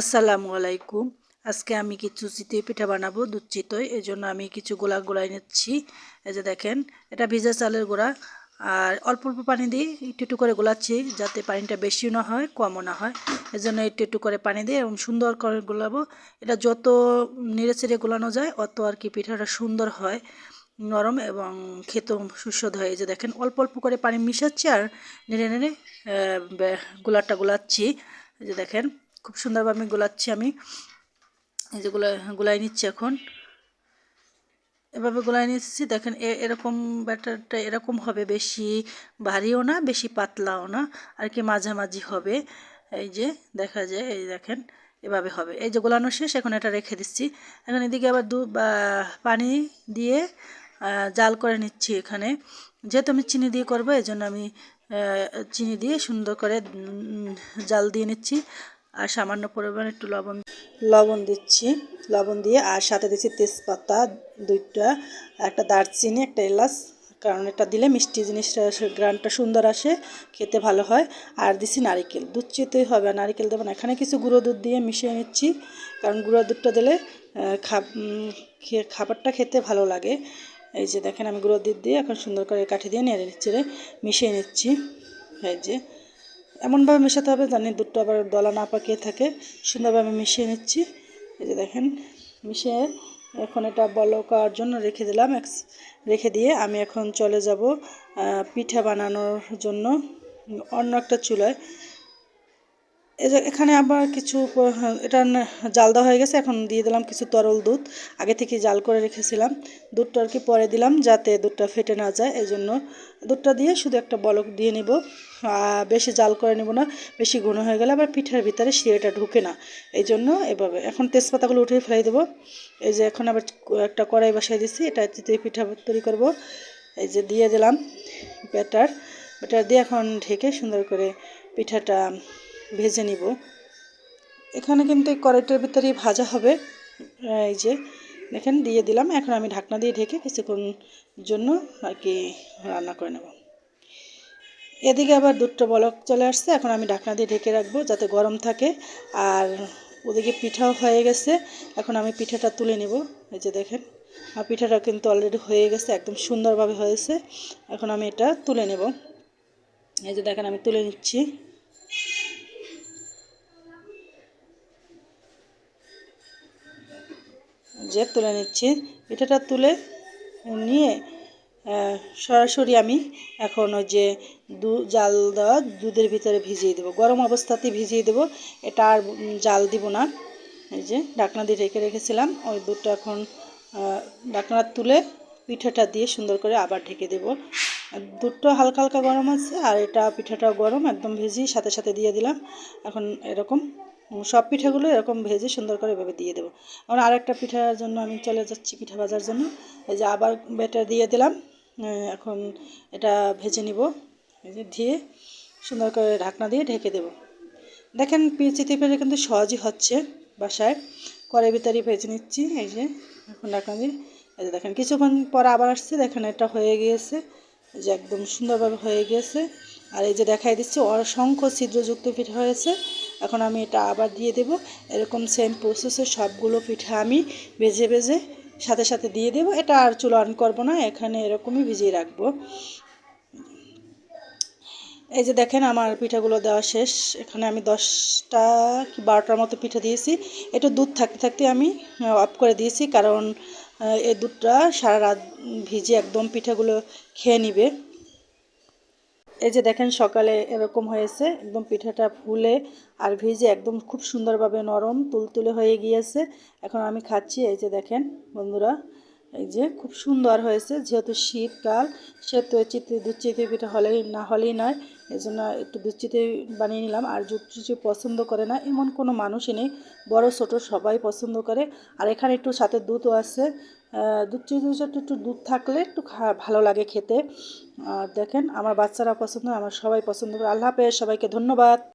আসসালামু আলাইকুম। আজকে আমি কিছু চিতই পিঠা বানাবো, দুধ চিতই। এই জন্য আমি কিছু গোলা গোলাই নিচ্ছি। এই যে দেখেন, এটা ভিজা চালের গোড়া। আর অল্প অল্প পানি দিয়ে একটু একটু করে গোলাচ্ছি, যাতে পানিটা বেশিও না হয়, কমও না হয়। এই জন্য একটু একটু করে পানি দিয়ে এবং সুন্দর করে গোলাবো। এটা যত নেড়ে চেড়ে গোলানো যায়, অত আর কি পিঠাটা সুন্দর হয়, নরম এবং খেতেও সুস্বাদু হয়। এই যে দেখেন, অল্প অল্প করে পানি মিশাচ্ছি আর নেড়ে নেড়ে গোলাটা গোলাচ্ছি। এই যে দেখেন খুব সুন্দরভাবে গোলাচ্ছি আমি। এই যে গোলা, গোলাই নিচ্ছি এখন। এভাবে গোলাই নিচ্ছি, দেখেন এরকম ব্যাটারটা এরকম হবে, বেশি ভারীও না, বেশি পাতলাও না, আর কি মাঝামাঝি হবে। এই যে দেখা যায়, এই দেখেন, এভাবে হবে। এই যে গোলানো শেষ, এখন এটা রেখে দিচ্ছি। এখন এদিকে আবার দু পানি দিয়ে জাল করে নিচ্ছি এখানে। যেহেতু আমি চিনি দিয়ে করব এই জন্য আমি চিনি দিয়ে সুন্দর করে জাল দিয়ে নিচ্ছি। আর সামান্য পরিমাণে একটু লবণ লবণ দিচ্ছি। লবণ দিয়ে আর সাথে দিচ্ছি তেজপাতা দুইটা, একটা দারচিনি, একটা এলাচ, কারণ এটা দিলে মিষ্টি জিনিসটা গ্রানটা সুন্দর আসে, খেতে ভালো হয়। আর দিছি নারিকেল। দুধ চেতেই হবে নারিকেল দেবেন এখানে কিছু গুঁড়ো দুধ দিয়ে মিশিয়ে নিচ্ছি, কারণ গুঁড়ো দুধটা দিলে খাবারটা খেতে ভালো লাগে। এই যে দেখেন আমি গুঁড়ো দুধ দিয়ে এখন সুন্দর করে কাঠি দিয়ে নেড়ে নিচ্ছি রে মিশিয়ে নিচ্ছি। এই যে এমনভাবে মেশাতে হবে জানি দুধটা আবার দলা না পাকিয়ে থাকে। সুন্দরভাবে আমি মিশিয়ে নিচ্ছি। এই যে দেখেন, মিশিয়ে এখন এটা বলকার জন্য রেখে দিলাম। রেখে দিয়ে আমি এখন চলে যাব পিঠা বানানোর জন্য অন্য একটা চুলায়। এখানে আবার কিছু, এটা জাল দেওয়া হয়ে গেছে, এখন দিয়ে দিলাম কিছু তরল দুধ। আগে থেকে জাল করে রেখেছিলাম। দুধটা আর কি পরে দিলাম যাতে দুধটা ফেটে না যায় এই জন্য দুধটা দিয়ে শুধু একটা বলক দিয়ে নিব। বেশি জাল করে নেব না, বেশি ঘন হয়ে গেলে আবার পিঠার ভিতরে শিরেটা ঢুকে না। এই জন্য এভাবে। এখন তেজপাতাগুলো উঠিয়ে ফেলাই দেবো। এই যে এখন আবার একটা কড়াই বসাই দিচ্ছি এটা পিঠা তৈরি করব। এই যে দিয়ে দিলাম ব্যাটার। ব্যাটার দিয়ে এখন ঢেকে সুন্দর করে পিঠাটা ভেজে নিব। এখানে কিন্তু এই কড়াইটার ভিতরেই ভাজা হবে। এই যে দেখেন, দিয়ে দিলাম। এখন আমি ঢাকনা দিয়ে ঢেকে কিছুক্ষণ জন্য আর কি রান্না করে নেব। এদিকে আবার দুধটা বলক চলে আসছে। এখন আমি ঢাকনা দিয়ে ঢেকে রাখব যাতে গরম থাকে। আর ওদিকে পিঠাও হয়ে গেছে। এখন আমি পিঠাটা তুলে নেব। এই যে দেখেন আর পিঠাটা কিন্তু অলরেডি হয়ে গেছে, একদম সুন্দরভাবে হয়েছে। এখন আমি এটা তুলে নেব। এই যে দেখেন, আমি তুলে নিচ্ছি। যে তুলে নিচ্ছি পিঠাটা তুলে নিয়ে সরাসরি আমি এখন ওই যে দু, জাল দেওয়া দুধের ভিতরে ভিজিয়ে দেবো। গরম অবস্থাতেই ভিজিয়ে দেবো। এটা আর জাল দিব না। এই যে ডাকনা দিয়ে রেখে রেখেছিলাম, ওই দুধটা এখন ডাকনা তুলে পিঠাটা দিয়ে সুন্দর করে আবার ঢেকে দেব। দুধটা হালকা হালকা গরম আছে, আর এটা পিঠাটাও গরম, একদম ভেজি সাথে সাথে দিয়ে দিলাম। এখন এরকম সব পিঠাগুলো এরকম ভেজে সুন্দর করে এভাবে দিয়ে দেবো। এখন আরেকটা পিঠার জন্য আমি চলে যাচ্ছি পিঠা ভাজার জন্য। এই যে আবার ব্যাটার দিয়ে দিলাম। এখন এটা ভেজে নিব। এই যে ধুয়ে সুন্দর করে ঢাকনা দিয়ে ঢেকে দেব। দেখেন চিতি পেরে কিন্তু সহজই হচ্ছে বাসায়। করে ভিতরে ভেজে নিচ্ছি। এই যে এখন ঢাকনা দিয়ে। এই যে দেখেন, কিছুক্ষণ পর আবার আসছে। দেখেন এটা হয়ে গিয়েছে। যে একদম সুন্দরভাবে হয়ে গিয়েছে। আর এই যে দেখাই দিচ্ছি, অসংখ্য ছিদ্রযুক্ত পিঠা হয়েছে। এখন আমি এটা আবার দিয়ে দেব। এরকম সেম প্রসেসে সবগুলো পিঠা আমি ভেজে ভেজে সাথে সাথে দিয়ে দেব। এটা আর চুল অন করব না, এখানে এরকমই ভিজিয়ে রাখব। এই যে দেখেন আমার পিঠাগুলো দেওয়া শেষ। এখানে আমি দশটা কি বারোটার মতো পিঠা দিয়েছি। একটু দুধ থাকতে থাকতে আমি অফ করে দিয়েছি কারণ এই দুধটা সারা রাত ভিজে একদম পিঠাগুলো খেয়ে নিবে। এই যে দেখেন সকালে এরকম হয়েছে, একদম পিঠাটা ফুলে আর ভিজে একদম খুব সুন্দরভাবে নরম, তুলতুলে হয়ে গিয়েছে। এখন আমি খাচ্ছি, এই যে দেখেন বন্ধুরা এই যে খুব সুন্দর হয়েছে, যেহেতু শীতকাল, সেহেতু চিত্রি দুধ চিত্রি পিঠা হলেই না হলেই নয় এই জন্য একটু দুধ চিত্রি বানিয়ে নিলাম। আর চিত্রি পছন্দ করে না, এমন কোনো মানুষই নেই, বড়, ছোট, সবাই পছন্দ করে। আর এখানে একটু সাথে দুধও আছে দুধ চিত্রি একটু দুধ থাকলে একটু ভালো লাগে খেতে। আর দেখেন, আমার বাচ্চারা পছন্দ, আমার সবাই পছন্দ করে। আল্লাহ হাফেজ, সবাইকে ধন্যবাদ।